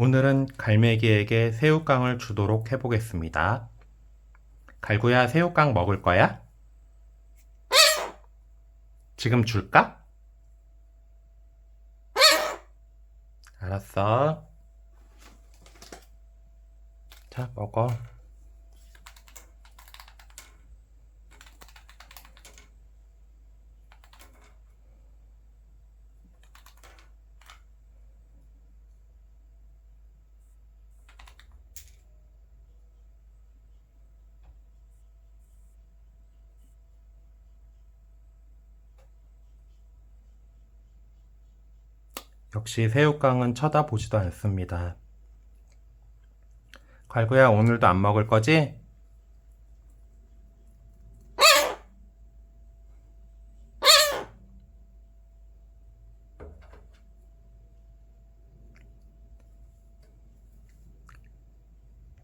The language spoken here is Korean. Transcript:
오늘은 갈매기에게 새우깡을 주도록 해보겠습니다. 갈구야, 새우깡 먹을 거야? 지금 줄까? 알았어. 자, 먹어. 역시 새우깡은 쳐다보지도 않습니다. 갈구야, 오늘도 안 먹을 거지?